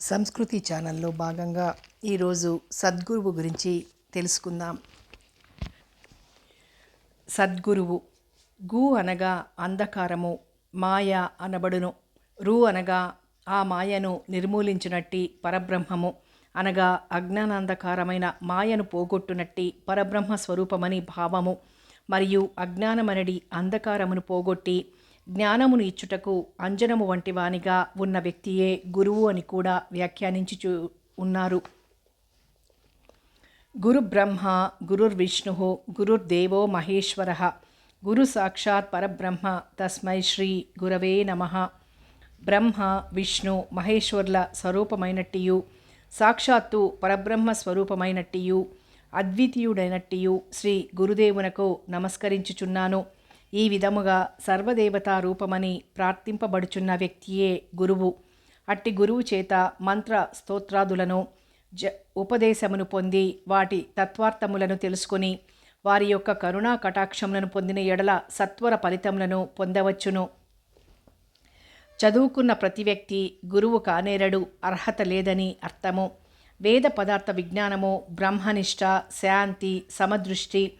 సంస్కృతి ఛానల్లో భాగంగా ఈరోజు సద్గురువు గురించి తెలుసుకుందాం. సద్గురువు గు అనగా అంధకారము మాయ అనబడును. రు అనగా ఆ మాయను నిర్మూలించినట్టి పరబ్రహ్మము అనగా అజ్ఞానాంధకారమైన మాయను పోగొట్టునట్టి పరబ్రహ్మ స్వరూపమని భావము మరియు అజ్ఞానమనడి అంధకారమును పోగొట్టి జ్ఞానమును ఇచ్చుటకు అంజనము వంటి వానిగా ఉన్న వ్యక్తియే గురువు అని కూడా వ్యాఖ్యానించుచు ఉన్నారు. గురు బ్రహ్మ గురుర్విష్ణు గురుర్దేవో మహేశ్వర గురు సాక్షాత్ పరబ్రహ్మ తస్మై శ్రీ గురవే నమ. బ్రహ్మ విష్ణు మహేశ్వర్ల స్వరూపమైనట్టియు సాక్షాత్తు పరబ్రహ్మ స్వరూపమైనట్టియు అద్వితీయుడైనట్టియు శ్రీ గురుదేవునకు నమస్కరించుచున్నాను. ఈ విధముగా సర్వదేవతా రూపమని ప్రార్థింపబడుచున్న వ్యక్తియే గురువు. అట్టి గురువు చేత మంత్ర స్తోత్రాదులను జ ఉపదేశమును పొంది వాటి తత్వార్థములను తెలుసుకొని వారి యొక్క కరుణా కటాక్షములను పొందిన ఎడల సత్వర ఫలితములను పొందవచ్చును. చదువుకున్న ప్రతి వ్యక్తి గురువు కానేరడు అర్హత లేదని అర్థము. వేద పదార్థ విజ్ఞానము బ్రహ్మనిష్ట శాంతి సమదృష్టి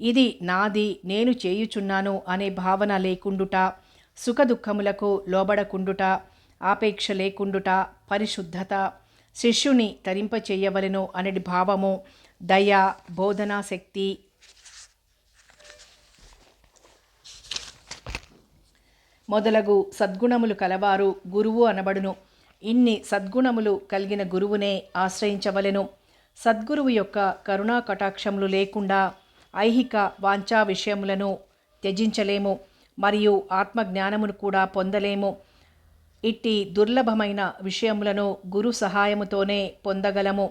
ఇది నాది నేను చేయుచున్నాను అనే భావన లేకుండుట సుఖదుఖములకు లోబడకుండుట ఆపేక్ష లేకుండుట పరిశుద్ధత శిష్యుని తరింపచేయవలెను అనడి భావము దయ బోధనా శక్తి. మొదలగు సద్గుణములు కలవారు గురువు అనబడును. ఇన్ని సద్గుణములు కలిగిన గురువునే ఆశ్రయించవలెను. సద్గురువు యొక్క కరుణా కటాక్షములు లేకుండా ఐహిక వాంఛా విషయములను త్యజించలేము మరియు ఆత్మజ్ఞానమును కూడా పొందలేము. ఇట్టి దుర్లభమైన విషయములను గురు సహాయముతోనే పొందగలము.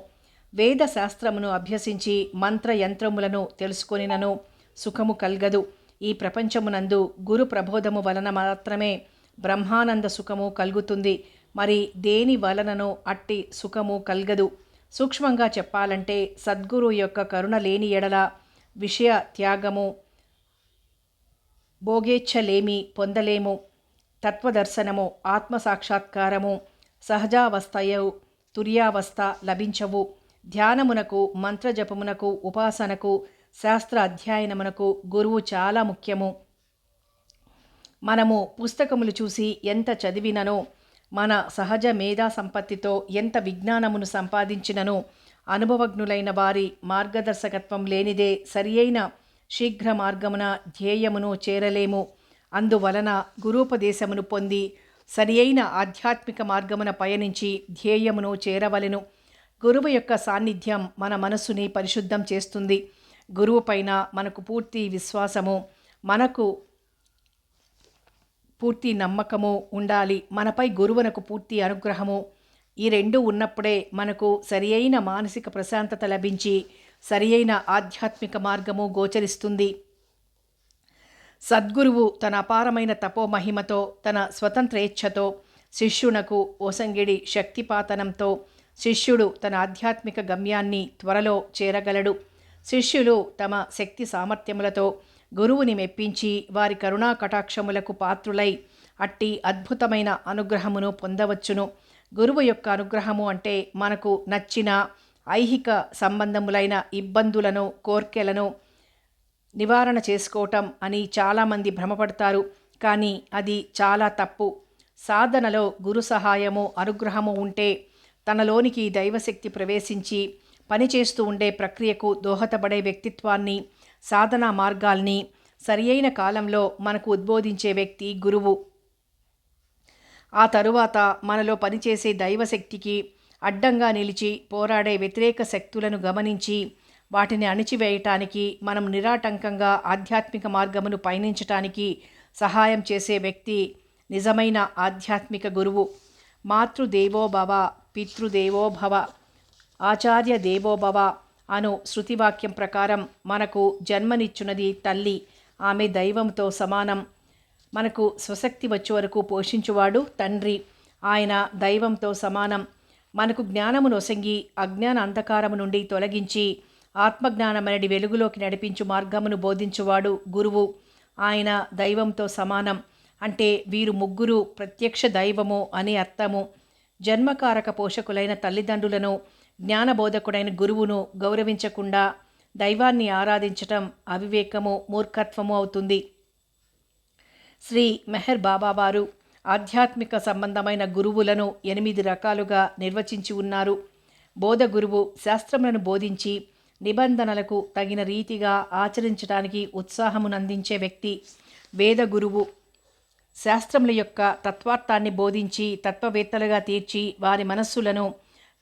వేద శాస్త్రమును అభ్యసించి మంత్ర యంత్రములను తెలుసుకొనినను సుఖము కల్గదు. ఈ ప్రపంచమునందు గురు ప్రబోధము వలన మాత్రమే బ్రహ్మానంద సుఖము కలుగుతుంది. మరి దేని వలనను అట్టి సుఖము కల్గదు. సూక్ష్మంగా చెప్పాలంటే సద్గురు యొక్క కరుణ లేని ఎడల విషయ త్యాగము భోగేచ్ఛలేమి పొందలేము తత్వదర్శనము ఆత్మసాక్షాత్కారము సహజావస్థయు తుర్యావస్థ లభించవు ధ్యానమునకు మంత్రజపమునకు ఉపాసనకు శాస్త్ర అధ్యయనమునకు గురువు చాలా ముఖ్యము. మనము పుస్తకములు చూసి ఎంత చదివిననో మన సహజ మేధా సంపత్తితో ఎంత విజ్ఞానమును సంపాదించిననో అనుభవజ్ఞులైన వారి మార్గదర్శకత్వం లేనిదే సరియైన శీఘ్ర మార్గమున ధ్యేయమును చేరలేము. అందువలన గురూపదేశమును పొంది సరియైన ఆధ్యాత్మిక మార్గమున పయనించి ధ్యేయమును చేరవలెను. గురువు యొక్క సాన్నిధ్యం మన మనస్సుని పరిశుద్ధం చేస్తుంది. గురువు పైన మనకు పూర్తి విశ్వాసము మనకు పూర్తి నమ్మకము ఉండాలి. మనపై గురువునకు పూర్తి అనుగ్రహము ఈ రెండు ఉన్నప్పుడే మనకు సరి అయిన మానసిక ప్రశాంతత లభించి సరి అయిన ఆధ్యాత్మిక మార్గము గోచరిస్తుంది. సద్గురువు తన అపారమైన తపోమహిమతో తన స్వతంత్రేచ్ఛతో శిష్యునకు ఓసంగిడి శక్తిపాతనంతో శిష్యుడు తన ఆధ్యాత్మిక గమ్యాన్ని త్వరలో చేరగలడు. శిష్యులు తమ శక్తి సామర్థ్యములతో గురువుని మెప్పించి వారి కరుణా కటాక్షములకు పాత్రులై అట్టి అద్భుతమైన అనుగ్రహమును పొందవచ్చును. గురువు యొక్క అనుగ్రహము అంటే మనకు నచ్చిన ఐహిక సంబంధములైన ఇబ్బందులను కోర్కెలను నివారణ చేసుకోవటం అని చాలామంది భ్రమపడతారు. కానీ అది చాలా తప్పు. సాధనలో గురు సహాయము అనుగ్రహము ఉంటే తనలోనికి దైవశక్తి ప్రవేశించి పనిచేస్తూ ఉండే ప్రక్రియకు దోహదపడే వ్యక్తిత్వాన్ని సాధనా మార్గాల్ని సరియైన కాలంలో మనకు ఉద్బోధించే వ్యక్తి గురువు. ఆ తరువాత మనలో పనిచేసే దైవశక్తికి అడ్డంగా నిలిచి పోరాడే వ్యతిరేక శక్తులను గమనించి వాటిని అణిచివేయటానికి మనం నిరాటంకంగా ఆధ్యాత్మిక మార్గమును పయనించటానికి సహాయం చేసే వ్యక్తి నిజమైన ఆధ్యాత్మిక గురువు. మాతృదేవోభవ పితృదేవోభవ ఆచార్య దేవోభవ అను శృతివాక్యం ప్రకారం మనకు జన్మనిచ్చునది తల్లి. ఆమె దైవంతో సమానం. మనకు స్వశక్తి వచ్చే వరకు పోషించువాడు తండ్రి. ఆయన దైవంతో సమానం. మనకు జ్ఞానము నొసంగి అజ్ఞాన అంధకారము నుండి తొలగించి ఆత్మజ్ఞానమనడి వెలుగులోకి నడిపించు మార్గమును బోధించువాడు గురువు. ఆయన దైవంతో సమానం. అంటే వీరు ముగ్గురు ప్రత్యక్ష దైవము అని అర్థము. జన్మకారక పోషకులైన తల్లిదండ్రులను జ్ఞానబోధకుడైన గురువును గౌరవించకుండా దైవాన్ని ఆరాధించటం అవివేకము మూర్ఖత్వము అవుతుంది. శ్రీ మెహర్ బాబా వారు ఆధ్యాత్మిక సంబంధమైన గురువులను ఎనిమిది రకాలుగా నిర్వచించి ఉన్నారు. బోధ గురువు శాస్త్రములను బోధించి నిబంధనలకు తగిన రీతిగా ఆచరించడానికి ఉత్సాహమునందించే వ్యక్తి. వేద గురువు శాస్త్రముల యొక్క తత్వార్థాన్ని బోధించి తత్వవేత్తలుగా తీర్చి వారి మనస్సులను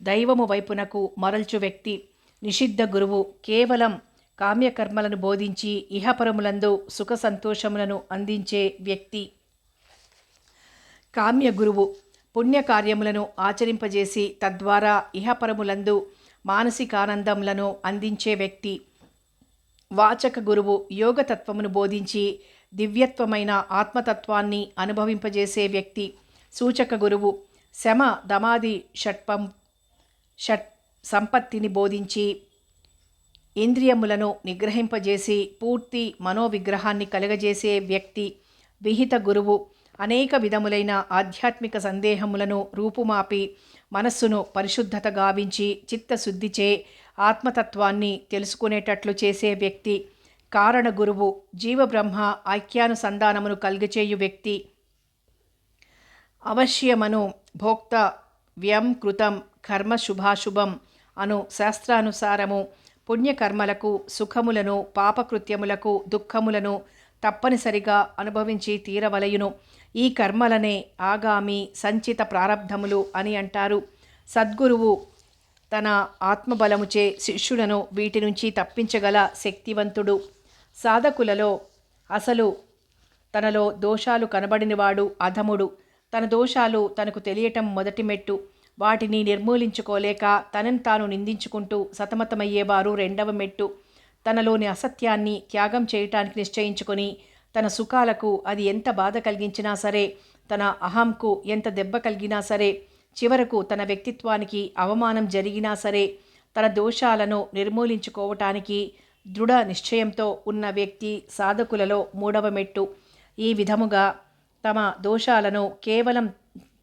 దైవము వైపునకు మరల్చు వ్యక్తి. నిషిద్ధ గురువు కేవలం కామ్యకర్మలను బోధించి ఇహపరములందు సుఖ సంతోషములను అందించే వ్యక్తి. కామ్య గురువు పుణ్యకార్యములను ఆచరింపజేసి తద్వారా ఇహపరములందు మానసికానందములను అందించే వ్యక్తి. వాచక గురువు యోగతత్వమును బోధించి దివ్యత్వమైన ఆత్మతత్వాన్ని అనుభవింపజేసే వ్యక్తి. సూచక గురువు శమ దమాది షట్పం షట్ సంపత్తిని బోధించి ఇంద్రియములను నిగ్రహింపజేసి పూర్తి మనోవిగ్రహాన్ని కలుగజేసే వ్యక్తి విహిత గురువు అనేక విధములైన ఆధ్యాత్మిక సందేహములను రూపుమాపి మనస్సును పరిశుద్ధత గావించి చిత్తశుద్ధిచే ఆత్మతత్వాన్ని తెలుసుకునేటట్లు చేసే వ్యక్తి కారణ గురువు జీవబ్రహ్మ ఐక్యానుసంధానమును కలుగచేయు వ్యక్తి. అవశ్యమను భోక్త వ్యం కృతం కర్మ శుభాశుభం అను శాస్త్రానుసారము పుణ్యకర్మలకు సుఖములను పాపకృత్యములకు దుఃఖములను తప్పనిసరిగా అనుభవించి తీరవలయును. ఈ కర్మలనే ఆగామి సంచిత ప్రారంధములు అని అంటారు. సద్గురువు తన ఆత్మబలముచే శిష్యులను వీటి నుంచి తప్పించగల శక్తివంతుడు. సాధకులలో అసలు తనలో దోషాలు కనబడినవాడు అధముడు. తన దోషాలు తనకు తెలియటం మొదటి మెట్టు వాటిని నిర్మూలించుకోలేక తనను తాను నిందించుకుంటూ సతమతమయ్యేవారు రెండవ మెట్టు. తనలోని అసత్యాన్ని త్యాగం చేయటానికి నిశ్చయించుకొని తన సుఖాలకు అది ఎంత బాధ కలిగించినా సరే తన అహంకు ఎంత దెబ్బ కలిగినా సరే చివరకు తన వ్యక్తిత్వానికి అవమానం జరిగినా సరే తన దోషాలను నిర్మూలించుకోవటానికి దృఢ నిశ్చయంతో ఉన్న వ్యక్తి సాధకులలో మూడవ మెట్టు. ఈ విధముగా తమ దోషాలను కేవలం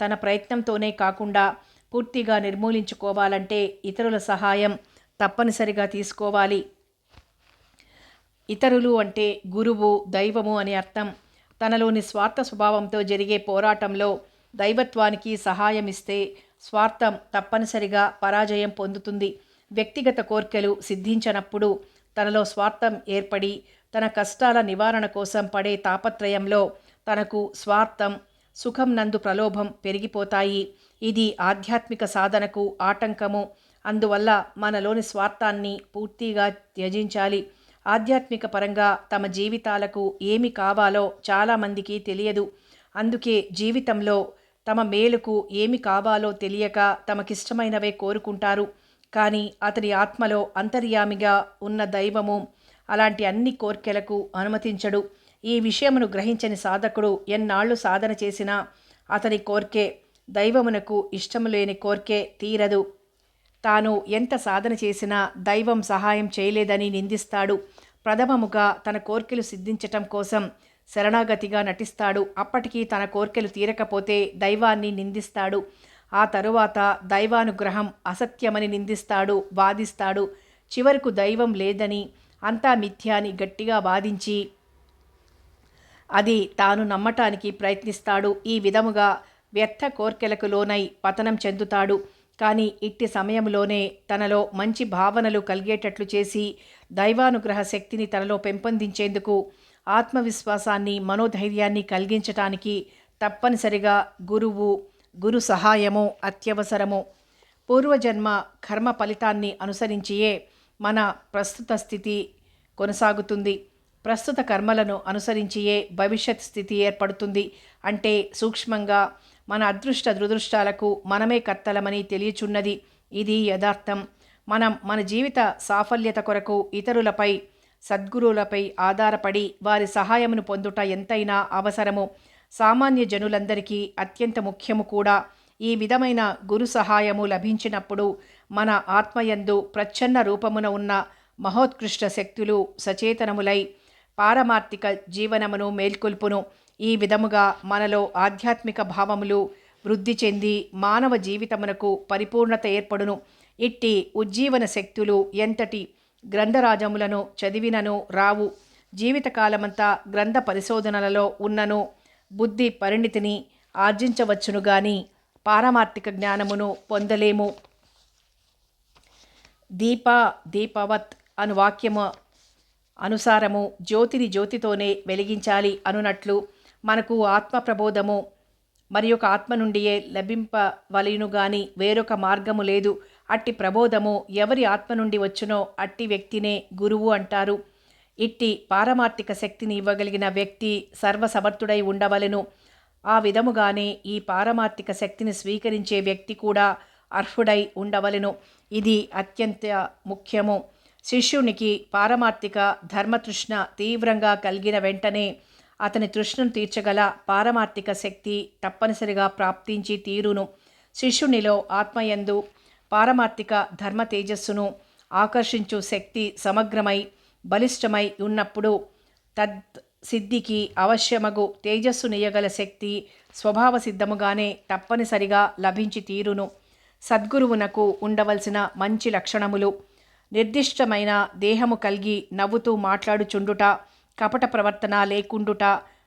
తన ప్రయత్నంతోనే కాకుండా పూర్తిగా నిర్మూలించుకోవాలంటే ఇతరుల సహాయం తప్పనిసరిగా తీసుకోవాలి. ఇతరులు అంటే గురువు దైవము అని అర్థం. తనలోని స్వార్థ స్వభావంతో జరిగే పోరాటంలో దైవత్వానికి సహాయం ఇస్తే స్వార్థం తప్పనిసరిగా పరాజయం పొందుతుంది. వ్యక్తిగత కోర్కెలు సిద్ధించనప్పుడు తనలో స్వార్థం ఏర్పడి తన కష్టాల నివారణ కోసం పడే తాపత్రయంలో తనకు స్వార్థం సుఖం నందు ప్రలోభం పెరిగిపోతాయి. ఇది ఆధ్యాత్మిక సాధనకు ఆటంకము. అందువల్ల మనలోని స్వార్థాన్ని పూర్తిగా త్యజించాలి. ఆధ్యాత్మిక పరంగా తమ జీవితాలకు ఏమి కావాలో చాలామందికి తెలియదు. అందుకే జీవితంలో తమ మేలుకు ఏమి కావాలో తెలియక తమకిష్టమైనవే కోరుకుంటారు. కానీ అతని ఆత్మలో అంతర్యామిగా ఉన్న దైవము అలాంటి అన్ని కోర్కెలకు అనుమతించడు. ఈ విషయమును గ్రహించని సాధకుడు ఎన్నాళ్ళు సాధన చేసినా అతని కోర్కే దైవమునకు ఇష్టము లేని కోర్కే తీరదు. తాను ఎంత సాధన చేసినా దైవం సహాయం చేయలేదని నిందిస్తాడు. ప్రథమముగా తన కోర్కెలు సిద్ధించటం కోసం శరణాగతిగా నటిస్తాడు. అప్పటికీ తన కోర్కెలు తీరకపోతే దైవాన్ని నిందిస్తాడు. ఆ తరువాత దైవానుగ్రహం అసత్యమని నిందిస్తాడు వాదిస్తాడు. చివరకు దైవం లేదని అంతా మిథ్యాని గట్టిగా వాదించి అది తాను నమ్మటానికి ప్రయత్నిస్తాడు. ఈ విధముగా వ్యర్థ కోర్కెలకు లోనై పతనం చెందుతాడు. కానీ ఇట్టి సమయంలోనే తనలో మంచి భావనలు కలిగేటట్లు చేసి దైవానుగ్రహ శక్తిని తనలో పెంపొందించేందుకు ఆత్మవిశ్వాసాన్ని మనోధైర్యాన్ని కలిగించటానికి తప్పనిసరిగా గురువు గురు సహాయము అత్యవసరము. పూర్వజన్మ కర్మ ఫలితాన్ని అనుసరించియే మన ప్రస్తుత స్థితి కొనసాగుతుంది. ప్రస్తుత కర్మలను అనుసరించియే భవిష్యత్ స్థితి ఏర్పడుతుంది. అంటే సూక్ష్మంగా మన అదృష్ట దురదృష్టాలకు మనమే కర్తలమని తెలియచున్నది. ఇది యథార్థం. మనం మన జీవిత సాఫల్యత కొరకు ఇతరులపై సద్గురువులపై ఆధారపడి వారి సహాయమును పొందుట ఎంతైనా అవసరము. సామాన్య జనులందరికీ అత్యంత ముఖ్యము కూడా. ఈ విధమైన గురు సహాయము లభించినప్పుడు మన ఆత్మయందు ప్రచ్ఛన్న రూపమున ఉన్న మహోత్కృష్ట శక్తులు సచేతనములై పారమార్థిక జీవనమును మేల్కొల్పును. ఈ విధముగా మనలో ఆధ్యాత్మిక భావములు వృద్ధి చెంది మానవ జీవితమునకు పరిపూర్ణత ఏర్పడును. ఇట్టి ఉజ్జీవన శక్తులు ఎంతటి గ్రంథరాజములను చదివినను రావు. జీవితకాలమంతా గ్రంథ పరిశోధనలలో ఉన్నను. బుద్ధి పరిణితిని ఆర్జించవచ్చును గాని పారమార్థిక జ్ఞానమును పొందలేము. దీప దీపవత్ అను వాక్యము అనుసారము జ్యోతిని జ్యోతితోనే వెలిగించాలి అనునట్లు మనకు ఆత్మ ప్రబోధము మరి ఒక ఆత్మ నుండియే లభింపవలయును గాని వేరొక మార్గము లేదు. అట్టి ప్రబోధము ఎవరి ఆత్మ నుండి వచ్చునో అట్టి వ్యక్తినే గురువు అంటారు. ఇట్టి పారమార్థిక శక్తిని ఇవ్వగలిగిన వ్యక్తి సర్వసమర్థుడై ఉండవలెను. ఆ విధముగానే ఈ పారమార్థిక శక్తిని స్వీకరించే వ్యక్తి కూడా అర్హుడై ఉండవలెను. ఇది అత్యంత ముఖ్యము. శిష్యునికి పారమార్థిక ధర్మతృష్ణ తీవ్రంగా కలిగిన వెంటనే అతని తృష్ణను తీర్చగల పారమార్థిక శక్తి తప్పనిసరిగా ప్రాప్తించి తీరును. శిష్యునిలో ఆత్మయందు పారమార్థిక ధర్మ తేజస్సును ఆకర్షించు శక్తి సమగ్రమై బలిష్టమై ఉన్నప్పుడు తద్ సిద్ధికి అవశ్యమగు తేజస్సు నియగల శక్తి స్వభావ సిద్ధముగానే తప్పనిసరిగా లభించి తీరును. సద్గురువునకు ఉండవలసిన మంచి లక్షణములు నిర్దిష్టమైన దేహము కలిగి నవ్వుతూ మాట్లాడుచుండుట కపట ప్రవర్తన లేకుండుట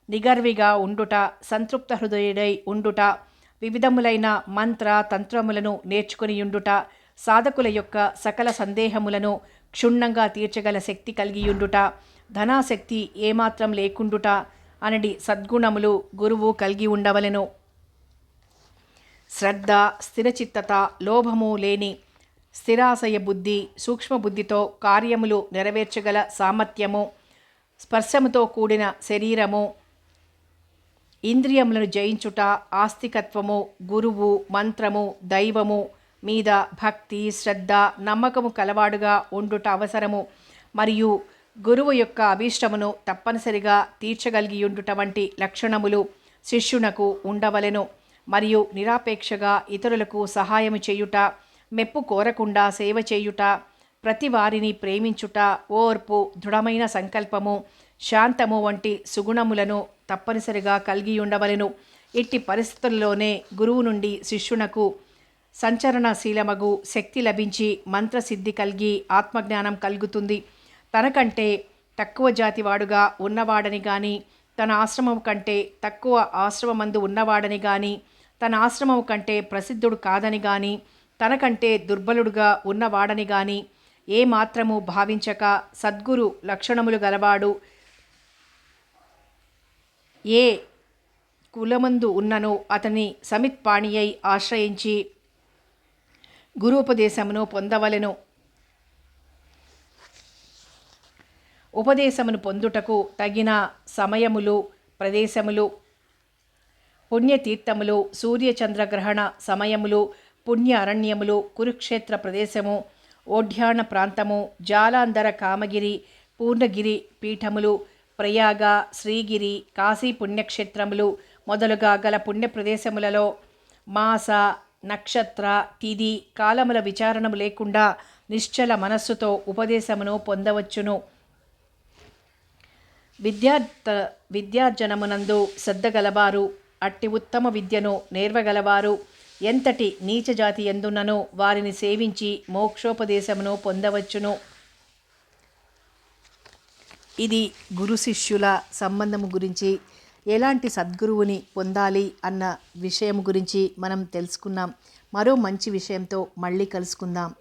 నిగర్విగా ఉండుట సంతృప్త హృదయుడై ఉండుట వివిధములైన మంత్ర తంత్రములను నేర్చుకుని ఉండుట సాధకుల యొక్క సకల సందేహములను క్షుణ్ణంగా తీర్చగల శక్తి కలిగియుండుట ధనాశక్తి ఏమాత్రం లేకుండుట అనడి సద్గుణములు గురువు కలిగి ఉండవలెను. శ్రద్ధ స్థిరచిత్తత లోభము లేని స్థిరాశయ బుద్ధి సూక్ష్మ బుద్ధితో కార్యములు నెరవేర్చగల సామర్థ్యము స్పర్శముతో కూడిన శరీరము ఇంద్రియములను జయించుట ఆస్తికత్వము గురువు మంత్రము దైవము మీద భక్తి శ్రద్ధ నమ్మకము కలవాడుగా ఉండుట అవసరము. మరియు గురువు యొక్క అభీష్టమును తప్పనిసరిగా తీర్చగలిగి ఉండుట వంటి లక్షణములు శిష్యునకు ఉండవలెను. మరియు నిరాపేక్షగా ఇతరులకు సహాయము చేయుట మెప్పు కోరకుండా సేవ చేయుట ప్రతి వారిని ప్రేమించుట ఓర్పు దృఢమైన సంకల్పము శాంతము వంటి సుగుణములను తప్పనిసరిగా కలిగి ఉండవలెను ఇట్టి పరిస్థితుల్లోనే గురువు నుండి శిష్యునకు సంచరణశీలమగు శక్తి లభించి మంత్రసిద్ధి కలిగి ఆత్మజ్ఞానం కలుగుతుంది. తనకంటే తక్కువ జాతివాడుగా ఉన్నవాడని గాని తన ఆశ్రమం కంటే తక్కువ ఆశ్రమమందు ఉన్నవాడని గాని తన ఆశ్రమం కంటే ప్రసిద్ధుడు కాదని కానీ తనకంటే దుర్బలుడుగా ఉన్నవాడని గాని ఏ మాత్రము భావించక సద్గురు లక్షణములు గలవాడు ఏ కులమందు ఉన్ననో అతని సమిత్పాణియై ఆశ్రయించి గురుపదేశమును పొందవలెను. ఉపదేశమును పొందుటకు తగిన సమయములు ప్రదేశములు పుణ్యతీర్థములు సూర్యచంద్రగ్రహణ సమయములు పుణ్య అరణ్యములు కురుక్షేత్ర ప్రదేశము ఓఢ్యాణ ప్రాంతము జాలాంధర కామగిరి పూర్ణగిరి పీఠములు ప్రయాగ శ్రీగిరి కాశీ పుణ్యక్షేత్రములు మొదలుగా గల పుణ్య ప్రదేశములలో మాస నక్షత్ర తిది కాలముల విచారణము లేకుండా నిశ్చల మనస్సుతో ఉపదేశమును పొందవచ్చును. విద్యార్థ విద్యార్జనమునందు శ్రద్ధ గలవారు అట్టి ఉత్తమ విద్యను నేర్వగలవారు. ఎంతటి నీచ జాతి ఎందున్ననో వారిని సేవించి మోక్షోపదేశమును పొందవచ్చును. ఇది గురు శిష్యుల సంబంధము గురించి ఎలాంటి సద్గురువుని పొందాలి అన్న విషయం గురించి మనం తెలుసుకున్నాం. మరో మంచి విషయంతో మళ్ళీ కలుసుకుందాం.